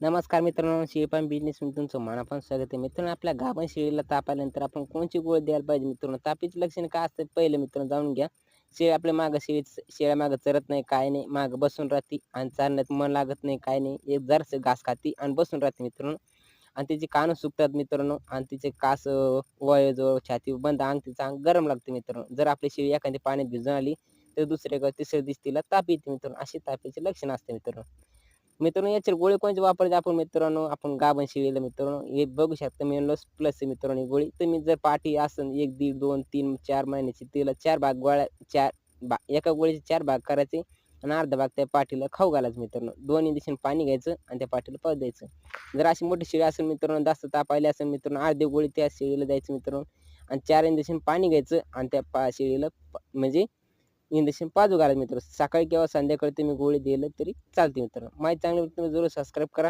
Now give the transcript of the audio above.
नमस्कार मित्रांनो शेळीपालन बिझनेस मध्ये तुमचं मनापासून स्वागत आहे. मित्रांनो आपल्या गाभण शेळीला ताप आल्यानंतर आपण कोणची गोळ द्यायला पाहिजे मित्रांनो? तापीचे लक्षण काय असतं पहिलं मित्रांनो जाणून घ्या. शेळी आपल्या मागं शेळी शेळ्या मागं चरत नाही काय नाही मागं बसून राहते आणि चालण्यात मन लागत नाही काय नाही. एक जरसं घास खाते आणि बसून राहते मित्रांनो. आणि तिचे कानं सुकतात मित्रांनो आणि तिचे कास वयजवळ छाती बंद अंग तिचं अंग गरम लागते मित्रांनो. जर आपली शेळी एखादी पाण्यात भिजून आली तर दुसऱ्या किंवा तिसऱ्या दिवशी तिला ताप येते मित्रांनो. अशी तापीचे लक्षण असते मित्रांनो. मित्रांनो याचे गोळी कोणते वापरायचे आपण मित्रांनो आपण गाभण शिवेल मित्रांनो. हे बघू शकता मेनलॉस प्लस मित्रांनो ही गोळी. तुम्ही जर पाठी असेल एक दीड दोन तीन चार महिन्याची तिला चार भाग गोळ्या चार बा एका गोळीचे चार भाग करायचे आणि अर्धा भाग त्या पाठीला खाऊ घालायचं मित्रांनो. दोन्ही दिशेने पाणी घ्यायचं आणि त्या पाठीला पळ द्यायचं जर अशी मोठी शेळी असेल मित्रांनो जास्त ताप आली असेल मित्रांनो अर्धी गोळी त्या शेळीला द्यायची मित्रांनो. आणि चार इंजेक्शन पाणी घ्यायचं आणि त्या पा शेळीला प- म्हणजे इंजेक्शन पाच घालायचं मित्र. सकाळी किंवा संध्याकाळी तुम्ही गोळी दिलं तरी चालते मित्र. माहिती चांगली तुम्ही जरूर सबस्क्राईब करा.